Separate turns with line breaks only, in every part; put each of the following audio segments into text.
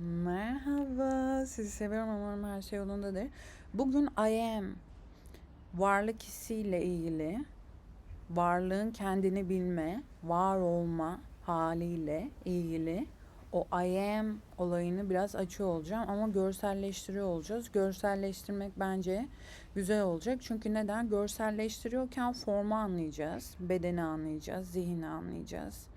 Merhaba, sizi seviyorum umarım her şey yolundadır. Bugün I am varlık hissiyle ilgili, varlığın kendini bilme, var olma haliyle ilgili o I am olayını biraz açıyor olacağım ama görselleştiriyor olacağız. Görselleştirmek bence güzel olacak. Çünkü neden? Görselleştiriyorken formu anlayacağız, bedeni anlayacağız, zihni anlayacağız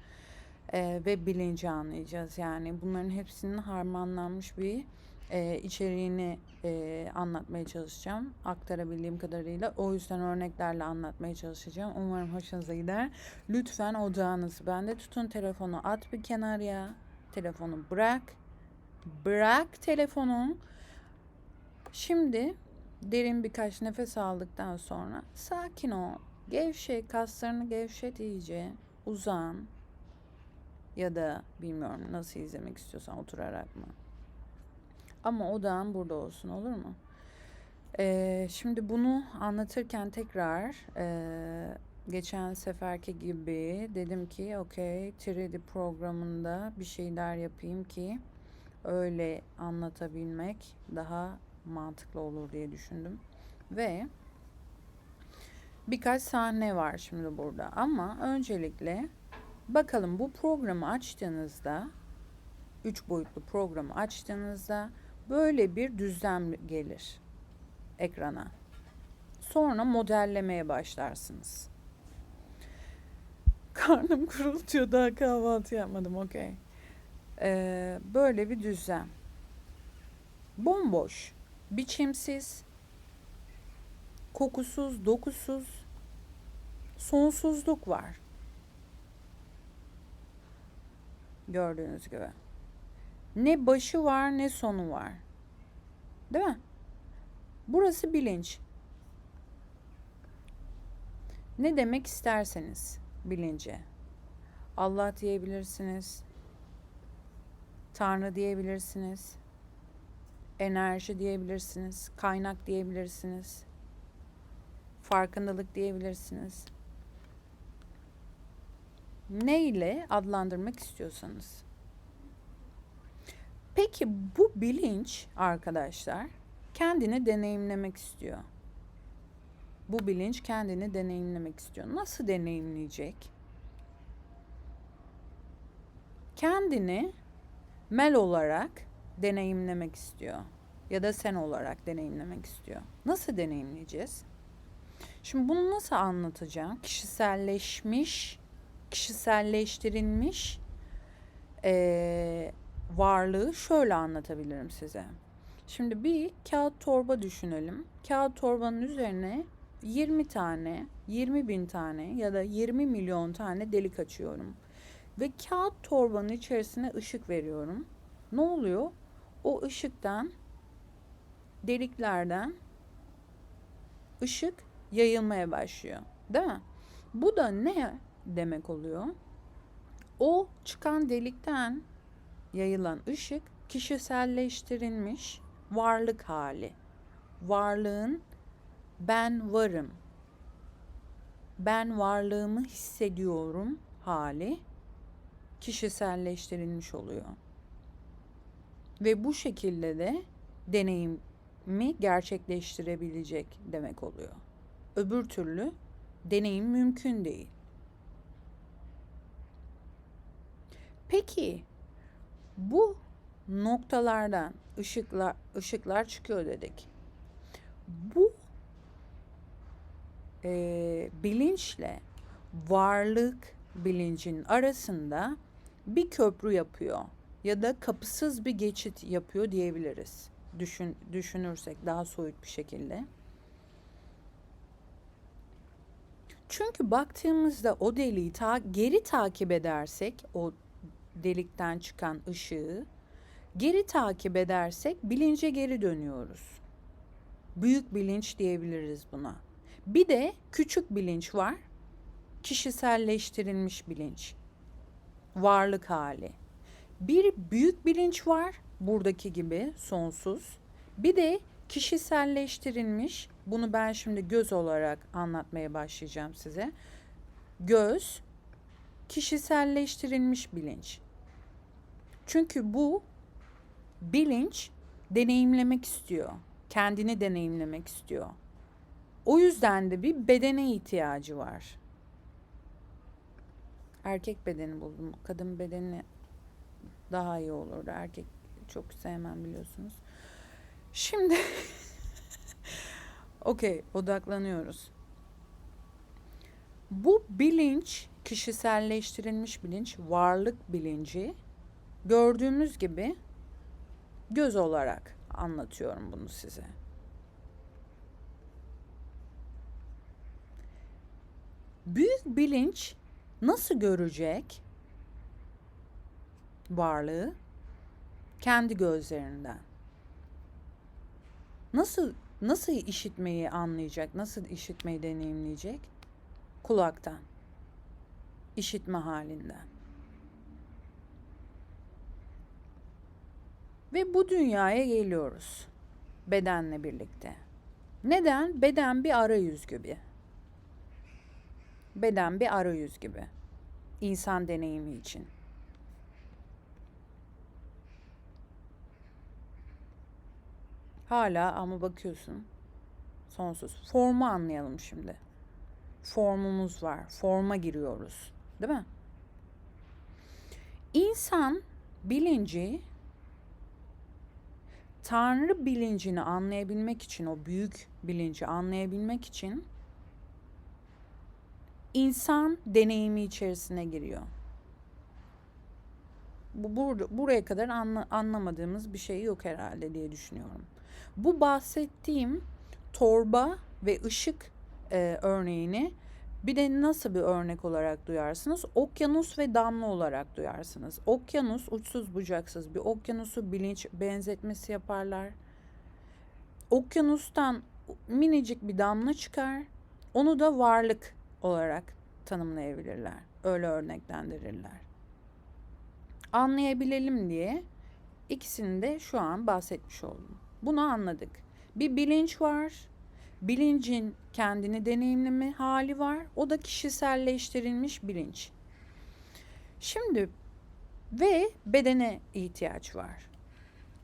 e, ve bilinci anlayacağız. Yani bunların hepsinin harmanlanmış bir e, içeriğini e, anlatmaya çalışacağım. Aktarabildiğim kadarıyla. O yüzden örneklerle anlatmaya çalışacağım. Umarım hoşunuza gider. Lütfen odağınızı bende tutun. Telefonu at bir kenarya. Telefonu bırak. Bırak telefonu. Şimdi derin birkaç nefes aldıktan sonra sakin ol. Gevşe, kaslarını gevşet iyice. Uzan ya da bilmiyorum nasıl izlemek istiyorsan oturarak mı? Ama odağın burada olsun olur mu? Ee, şimdi bunu anlatırken tekrar e, geçen seferki gibi dedim ki okey 3D programında bir şeyler yapayım ki öyle anlatabilmek daha mantıklı olur diye düşündüm. Ve birkaç sahne var şimdi burada ama öncelikle Bakalım bu programı açtığınızda, üç boyutlu programı açtığınızda böyle bir düzlem gelir ekrana. Sonra modellemeye başlarsınız. Karnım kurultuyor daha kahvaltı yapmadım okey. Ee, böyle bir düzlem. Bomboş, biçimsiz, kokusuz, dokusuz, sonsuzluk var. Gördüğünüz gibi. Ne başı var ne sonu var. Değil mi? Burası bilinç. Ne demek isterseniz bilince. Allah diyebilirsiniz. Tanrı diyebilirsiniz. Enerji diyebilirsiniz. Kaynak diyebilirsiniz. Farkındalık diyebilirsiniz ne ile adlandırmak istiyorsanız. Peki bu bilinç arkadaşlar kendini deneyimlemek istiyor. Bu bilinç kendini deneyimlemek istiyor. Nasıl deneyimleyecek? Kendini mel olarak deneyimlemek istiyor ya da sen olarak deneyimlemek istiyor. Nasıl deneyimleyeceğiz? Şimdi bunu nasıl anlatacağım? Kişiselleşmiş kişiselleştirilmiş e, varlığı şöyle anlatabilirim size. Şimdi bir kağıt torba düşünelim. Kağıt torbanın üzerine 20 tane, 20 bin tane ya da 20 milyon tane delik açıyorum. Ve kağıt torbanın içerisine ışık veriyorum. Ne oluyor? O ışıktan, deliklerden ışık yayılmaya başlıyor. Değil mi? Bu da ne demek oluyor. O çıkan delikten yayılan ışık kişiselleştirilmiş varlık hali. Varlığın ben varım. Ben varlığımı hissediyorum hali kişiselleştirilmiş oluyor. Ve bu şekilde de deneyimi gerçekleştirebilecek demek oluyor. Öbür türlü deneyim mümkün değil. Peki bu noktalardan ışıklar ışıklar çıkıyor dedik. Bu e, bilinçle varlık bilincin arasında bir köprü yapıyor ya da kapısız bir geçit yapıyor diyebiliriz. Düşün, düşünürsek daha soyut bir şekilde. Çünkü baktığımızda o deliği ta, geri takip edersek o delikten çıkan ışığı geri takip edersek bilince geri dönüyoruz. Büyük bilinç diyebiliriz buna. Bir de küçük bilinç var. Kişiselleştirilmiş bilinç. Varlık hali. Bir büyük bilinç var buradaki gibi sonsuz. Bir de kişiselleştirilmiş bunu ben şimdi göz olarak anlatmaya başlayacağım size. Göz kişiselleştirilmiş bilinç. Çünkü bu bilinç deneyimlemek istiyor. Kendini deneyimlemek istiyor. O yüzden de bir bedene ihtiyacı var. Erkek bedeni buldum. Kadın bedeni daha iyi olurdu. Erkek çok sevmem biliyorsunuz. Şimdi okey odaklanıyoruz. Bu bilinç kişiselleştirilmiş bilinç, varlık bilinci gördüğümüz gibi göz olarak anlatıyorum bunu size. Büyük bilinç nasıl görecek varlığı? Kendi gözlerinden. Nasıl nasıl işitmeyi anlayacak? Nasıl işitmeyi deneyimleyecek? Kulaktan. İşitme halinden. Ve bu dünyaya geliyoruz. Bedenle birlikte. Neden? Beden bir arayüz gibi. Beden bir arayüz gibi. İnsan deneyimi için. Hala ama bakıyorsun sonsuz. Formu anlayalım şimdi. Formumuz var. Forma giriyoruz. Değil mi? İnsan bilinci Tanrı bilincini anlayabilmek için, o büyük bilinci anlayabilmek için insan deneyimi içerisine giriyor. Bu bur buraya kadar anla, anlamadığımız bir şey yok herhalde diye düşünüyorum. Bu bahsettiğim torba ve ışık e, örneğini bir de nasıl bir örnek olarak duyarsınız? Okyanus ve damla olarak duyarsınız. Okyanus uçsuz bucaksız bir okyanusu bilinç benzetmesi yaparlar. Okyanustan minicik bir damla çıkar. Onu da varlık olarak tanımlayabilirler. Öyle örneklendirirler. Anlayabilelim diye ikisini de şu an bahsetmiş oldum. Bunu anladık. Bir bilinç var. Bilincin kendini deneyimleme hali var. O da kişiselleştirilmiş bilinç. Şimdi ve bedene ihtiyaç var.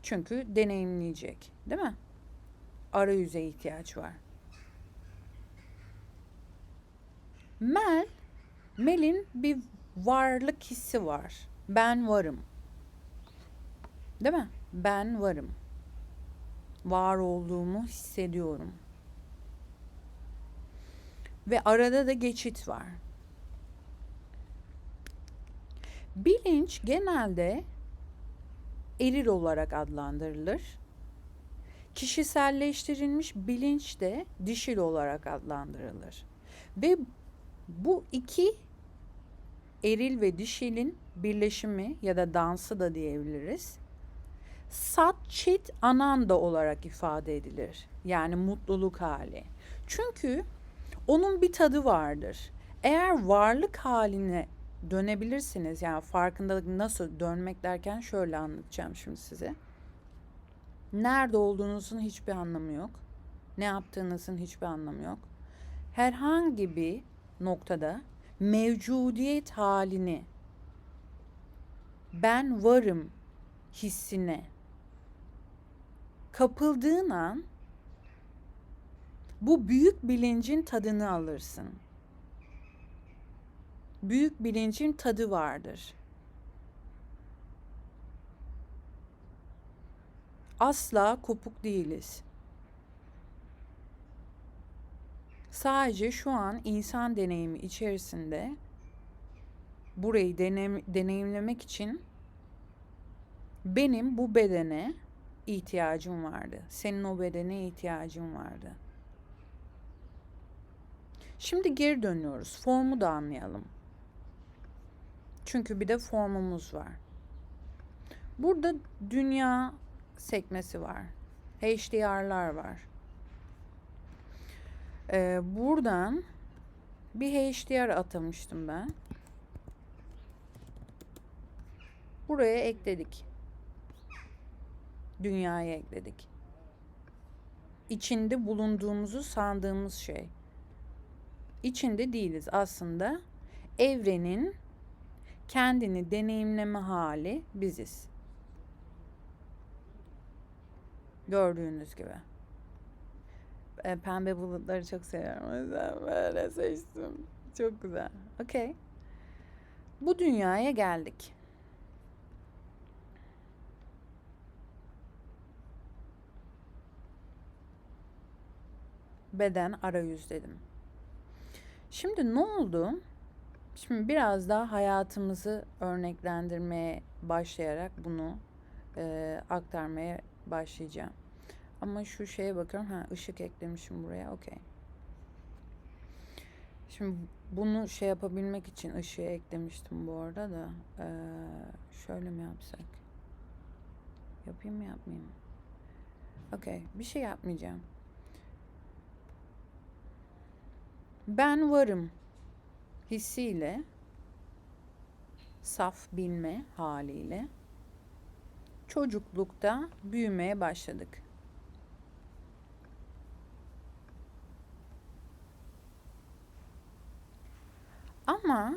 Çünkü deneyimleyecek, değil mi? Arayüze ihtiyaç var. Mel, Mel'in bir varlık hissi var. Ben varım. Değil mi? Ben varım. Var olduğumu hissediyorum. Ve arada da geçit var. Bilinç genelde eril olarak adlandırılır. Kişiselleştirilmiş bilinç de dişil olarak adlandırılır. Ve bu iki eril ve dişilin birleşimi ya da dansı da diyebiliriz. Sat, çit, ananda olarak ifade edilir. Yani mutluluk hali. Çünkü onun bir tadı vardır. Eğer varlık haline dönebilirsiniz yani farkındalık nasıl dönmek derken şöyle anlatacağım şimdi size. Nerede olduğunuzun hiçbir anlamı yok. Ne yaptığınızın hiçbir anlamı yok. Herhangi bir noktada mevcudiyet halini ben varım hissine kapıldığın an bu büyük bilincin tadını alırsın. Büyük bilincin tadı vardır. Asla kopuk değiliz. Sadece şu an insan deneyimi içerisinde burayı deneyim, deneyimlemek için benim bu bedene ihtiyacım vardı. Senin o bedene ihtiyacın vardı. Şimdi geri dönüyoruz. Formu da anlayalım. Çünkü bir de formumuz var. Burada dünya sekmesi var. HDR'lar var. Ee, buradan bir HDR atamıştım ben. Buraya ekledik. Dünyaya ekledik. İçinde bulunduğumuzu sandığımız şey içinde değiliz aslında. Evrenin kendini deneyimleme hali biziz. Gördüğünüz gibi. E, pembe bulutları çok seviyorum. O yüzden böyle seçtim. Çok güzel. Okey. Bu dünyaya geldik. Beden arayüz dedim. Şimdi ne oldu? Şimdi biraz daha hayatımızı örneklendirmeye başlayarak bunu e, aktarmaya başlayacağım. Ama şu şeye bakıyorum. Ha ışık eklemişim buraya. Okey. Şimdi bunu şey yapabilmek için ışığı eklemiştim bu arada da. Ee, şöyle mi yapsak? Yapayım mı yapmayayım mı? Okey. Bir şey yapmayacağım. Ben varım hissiyle saf bilme haliyle çocuklukta büyümeye başladık. Ama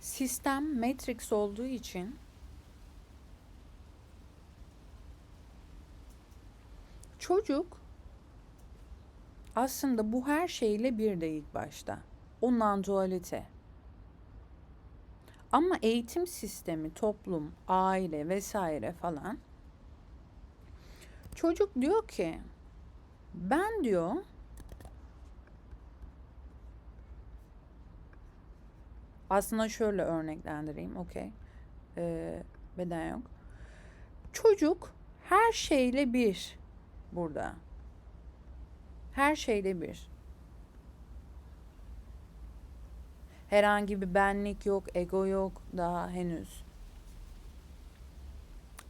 sistem Matrix olduğu için çocuk aslında bu her şeyle bir de ilk başta. O non-dualite. Ama eğitim sistemi, toplum, aile vesaire falan çocuk diyor ki ben diyor aslında şöyle örneklendireyim okey ee, beden yok çocuk her şeyle bir burada her şeyle bir Herhangi bir benlik yok, ego yok daha henüz.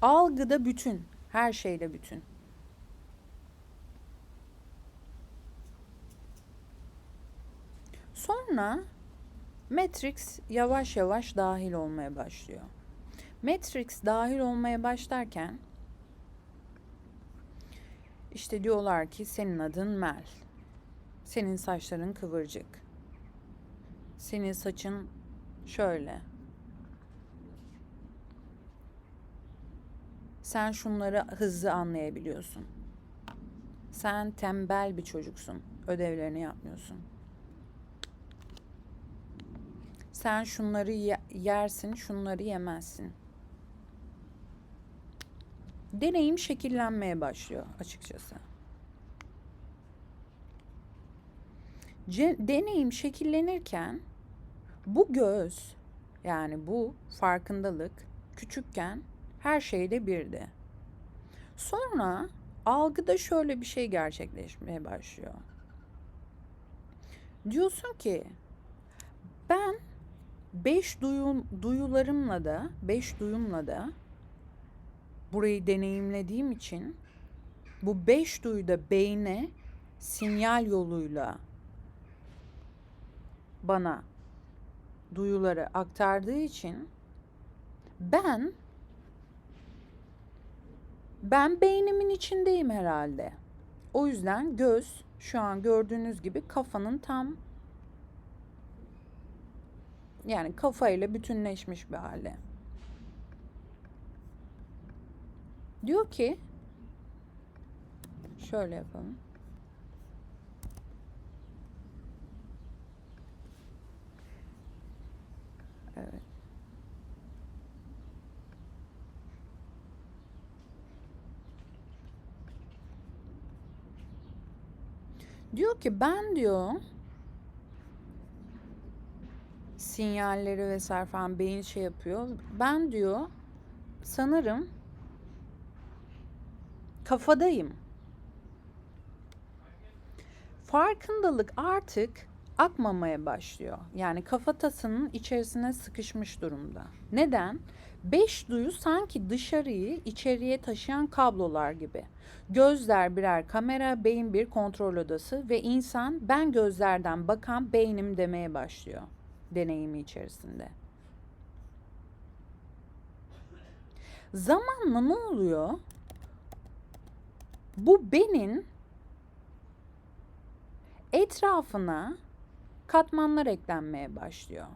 Algıda bütün, her şeyle bütün. Sonra Matrix yavaş yavaş dahil olmaya başlıyor. Matrix dahil olmaya başlarken işte diyorlar ki senin adın Mel. Senin saçların kıvırcık. Senin saçın şöyle. Sen şunları hızlı anlayabiliyorsun. Sen tembel bir çocuksun. Ödevlerini yapmıyorsun. Sen şunları yersin, şunları yemezsin. Deneyim şekillenmeye başlıyor açıkçası. deneyim şekillenirken bu göz yani bu farkındalık küçükken her şeyde birdi. Sonra algıda şöyle bir şey gerçekleşmeye başlıyor. Diyorsun ki ben beş duyum, duyularımla da beş duyumla da burayı deneyimlediğim için bu beş duyuda beyne sinyal yoluyla bana duyuları aktardığı için ben ben beynimin içindeyim herhalde. O yüzden göz şu an gördüğünüz gibi kafanın tam yani kafayla bütünleşmiş bir hale. Diyor ki şöyle yapalım. Evet. Diyor ki ben diyor sinyalleri vesaire falan beyin şey yapıyor. Ben diyor sanırım kafadayım. Farkındalık artık akmamaya başlıyor. Yani kafatasının içerisine sıkışmış durumda. Neden? Beş duyu sanki dışarıyı içeriye taşıyan kablolar gibi. Gözler birer kamera, beyin bir kontrol odası ve insan ben gözlerden bakan beynim demeye başlıyor deneyimi içerisinde. Zamanla ne oluyor? Bu benin etrafına katmanlar eklenmeye başlıyor.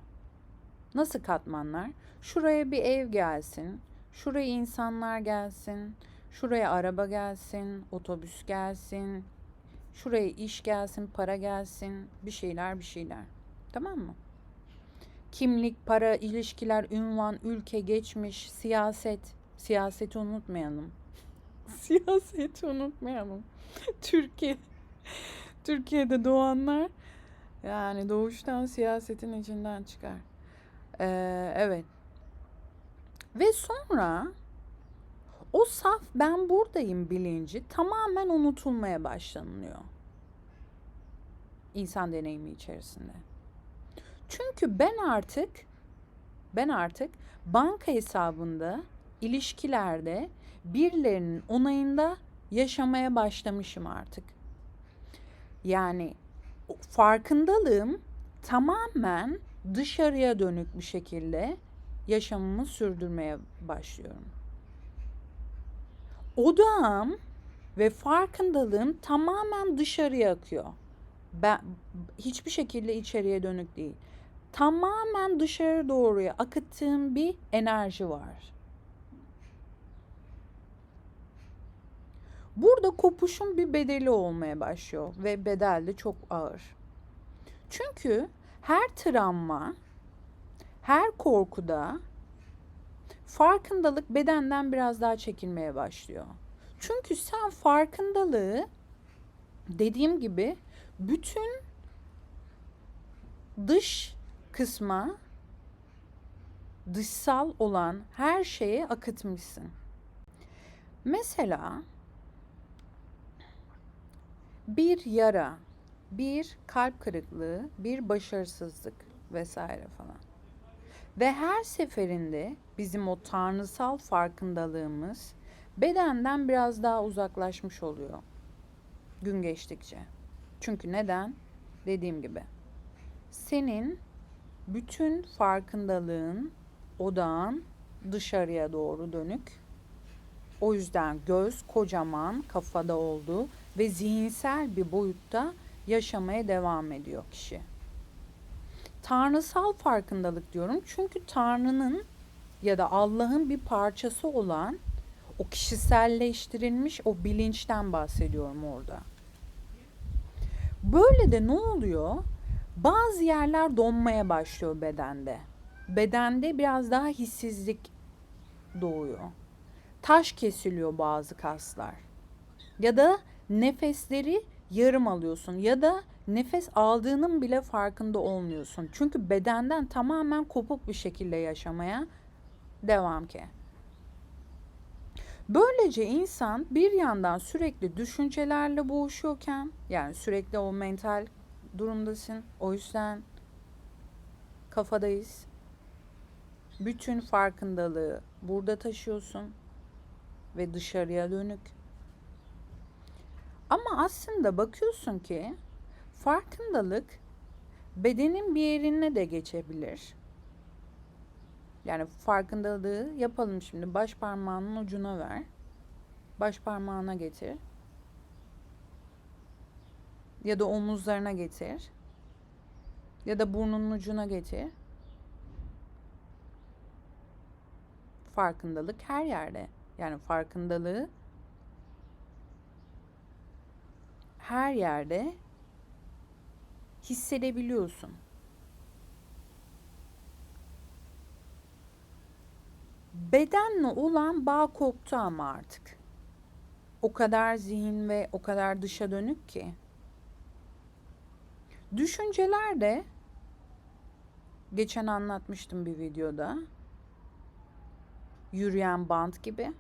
Nasıl katmanlar? Şuraya bir ev gelsin, şuraya insanlar gelsin, Şuraya araba gelsin, otobüs gelsin, şuraya iş gelsin, para gelsin, bir şeyler bir şeyler. Tamam mı? Kimlik, para, ilişkiler, ünvan, ülke, geçmiş, siyaset. Siyaseti unutmayalım. Siyaseti unutmayalım. Türkiye. Türkiye'de doğanlar yani doğuştan siyasetin içinden çıkar. Ee, evet. Ve sonra o saf ben buradayım bilinci tamamen unutulmaya başlanıyor. İnsan deneyimi içerisinde. Çünkü ben artık ben artık banka hesabında, ilişkilerde birilerinin onayında yaşamaya başlamışım artık. Yani farkındalığım tamamen dışarıya dönük bir şekilde yaşamımı sürdürmeye başlıyorum. Odağım ve farkındalığım tamamen dışarıya akıyor. Ben hiçbir şekilde içeriye dönük değil. Tamamen dışarı doğruya akıttığım bir enerji var. Burada kopuşun bir bedeli olmaya başlıyor ve bedel de çok ağır. Çünkü her travma, her korkuda farkındalık bedenden biraz daha çekilmeye başlıyor. Çünkü sen farkındalığı dediğim gibi bütün dış kısma dışsal olan her şeye akıtmışsın. Mesela bir yara, bir kalp kırıklığı, bir başarısızlık vesaire falan. Ve her seferinde bizim o tanrısal farkındalığımız bedenden biraz daha uzaklaşmış oluyor gün geçtikçe. Çünkü neden? Dediğim gibi. Senin bütün farkındalığın, odağın dışarıya doğru dönük. O yüzden göz kocaman kafada oldu ve zihinsel bir boyutta yaşamaya devam ediyor kişi. Tanrısal farkındalık diyorum çünkü Tanrı'nın ya da Allah'ın bir parçası olan o kişiselleştirilmiş o bilinçten bahsediyorum orada. Böyle de ne oluyor? Bazı yerler donmaya başlıyor bedende. Bedende biraz daha hissizlik doğuyor. Taş kesiliyor bazı kaslar. Ya da nefesleri yarım alıyorsun ya da nefes aldığının bile farkında olmuyorsun. Çünkü bedenden tamamen kopuk bir şekilde yaşamaya devam ki. Böylece insan bir yandan sürekli düşüncelerle boğuşuyorken yani sürekli o mental durumdasın. O yüzden kafadayız. Bütün farkındalığı burada taşıyorsun ve dışarıya dönük. Ama aslında bakıyorsun ki farkındalık bedenin bir yerine de geçebilir. Yani farkındalığı yapalım şimdi. Baş parmağının ucuna ver. Baş parmağına getir. Ya da omuzlarına getir. Ya da burnunun ucuna getir. Farkındalık her yerde. Yani farkındalığı her yerde hissedebiliyorsun. Bedenle olan bağ koptu ama artık. O kadar zihin ve o kadar dışa dönük ki. Düşünceler de geçen anlatmıştım bir videoda. Yürüyen bant gibi.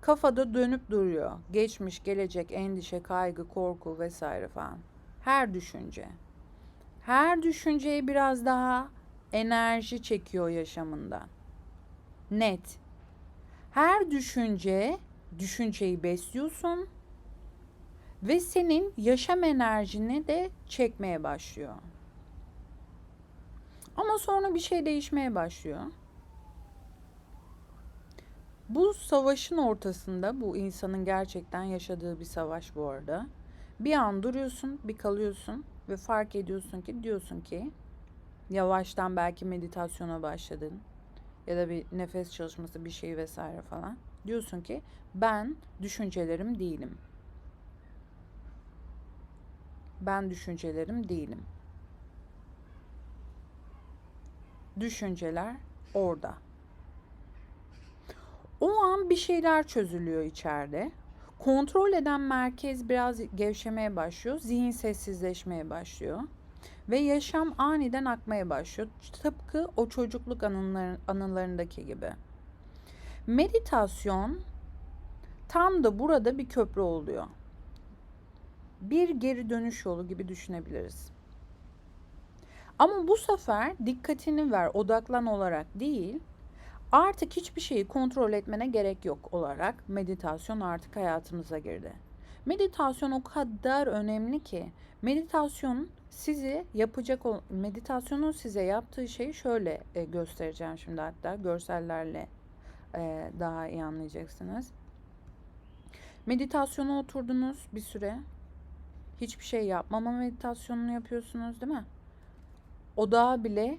Kafada dönüp duruyor. Geçmiş, gelecek, endişe, kaygı, korku vesaire falan. Her düşünce. Her düşünceye biraz daha enerji çekiyor yaşamından. Net. Her düşünce, düşünceyi besliyorsun ve senin yaşam enerjini de çekmeye başlıyor. Ama sonra bir şey değişmeye başlıyor. Bu savaşın ortasında bu insanın gerçekten yaşadığı bir savaş bu arada. Bir an duruyorsun, bir kalıyorsun ve fark ediyorsun ki diyorsun ki yavaştan belki meditasyona başladın ya da bir nefes çalışması bir şey vesaire falan. Diyorsun ki ben düşüncelerim değilim. Ben düşüncelerim değilim. Düşünceler orada. O an bir şeyler çözülüyor içeride. Kontrol eden merkez biraz gevşemeye başlıyor. Zihin sessizleşmeye başlıyor. Ve yaşam aniden akmaya başlıyor. Tıpkı o çocukluk anılar, anılarındaki gibi. Meditasyon tam da burada bir köprü oluyor. Bir geri dönüş yolu gibi düşünebiliriz. Ama bu sefer dikkatini ver, odaklan olarak değil, artık hiçbir şeyi kontrol etmene gerek yok olarak meditasyon artık hayatımıza girdi. Meditasyon o kadar önemli ki meditasyon sizi yapacak meditasyonun size yaptığı şeyi şöyle e, göstereceğim şimdi hatta görsellerle e, daha iyi anlayacaksınız. Meditasyona oturdunuz bir süre. Hiçbir şey yapmama meditasyonunu yapıyorsunuz değil mi? Odağı bile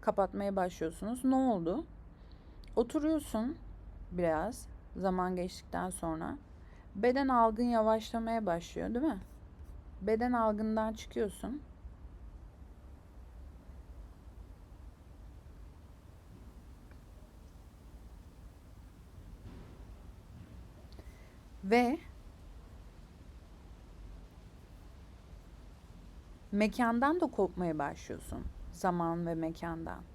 kapatmaya başlıyorsunuz. Ne oldu? Oturuyorsun biraz zaman geçtikten sonra. Beden algın yavaşlamaya başlıyor değil mi? Beden algından çıkıyorsun. Ve mekandan da kopmaya başlıyorsun. Zaman ve mekandan.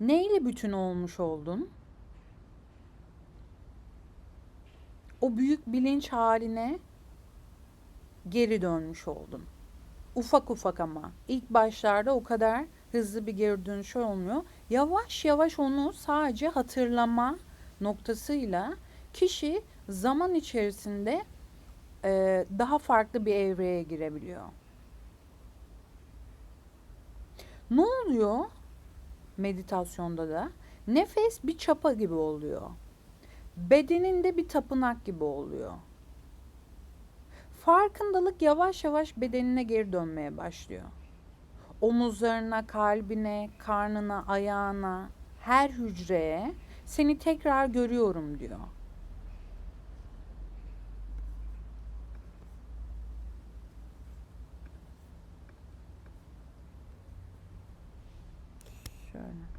Neyle bütün olmuş oldun? O büyük bilinç haline geri dönmüş oldun. Ufak ufak ama ilk başlarda o kadar hızlı bir geri dönüş olmuyor. Yavaş yavaş onu sadece hatırlama noktasıyla kişi zaman içerisinde e, daha farklı bir evreye girebiliyor. Ne oluyor meditasyonda da? Nefes bir çapa gibi oluyor. Bedeninde bir tapınak gibi oluyor. Farkındalık yavaş yavaş bedenine geri dönmeye başlıyor. Omuzlarına, kalbine, karnına, ayağına, her hücreye seni tekrar görüyorum diyor. Şöyle.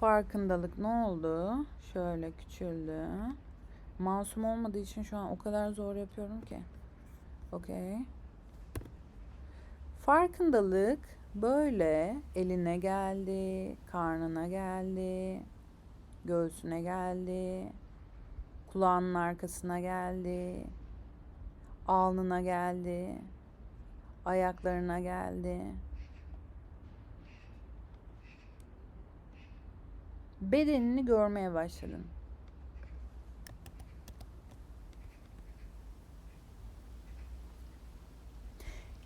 Farkındalık ne oldu? Şöyle küçüldü. Masum olmadığı için şu an o kadar zor yapıyorum ki. Okey. Farkındalık böyle eline geldi, karnına geldi, göğsüne geldi, kulağının arkasına geldi, alnına geldi, ayaklarına geldi. Bedenini görmeye başladın.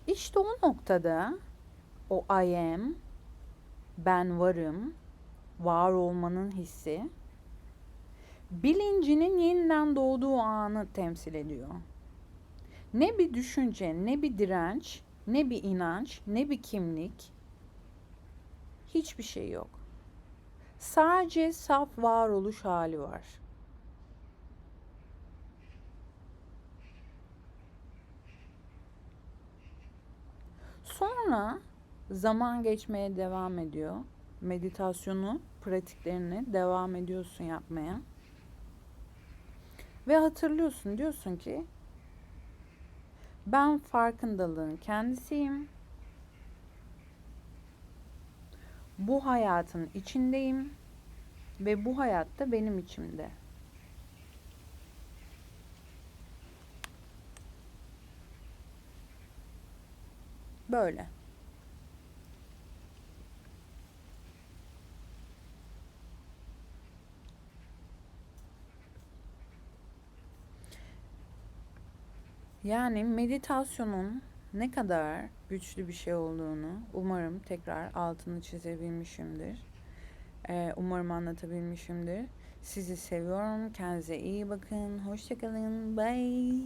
İşte o noktada o I am, ben varım, var olmanın hissi, bilincinin yeniden doğduğu anı temsil ediyor. Ne bir düşünce, ne bir direnç, ne bir inanç, ne bir kimlik, hiçbir şey yok. Sadece saf varoluş hali var. Sonra zaman geçmeye devam ediyor. Meditasyonu, pratiklerini devam ediyorsun yapmaya. Ve hatırlıyorsun diyorsun ki ben farkındalığın kendisiyim. Bu hayatın içindeyim ve bu hayatta benim içimde. Böyle. Yani meditasyonun ne kadar güçlü bir şey olduğunu umarım tekrar altını çizebilmişimdir. Ee, umarım anlatabilmişimdir. Sizi seviyorum. Kendinize iyi bakın. Hoşçakalın. Bye.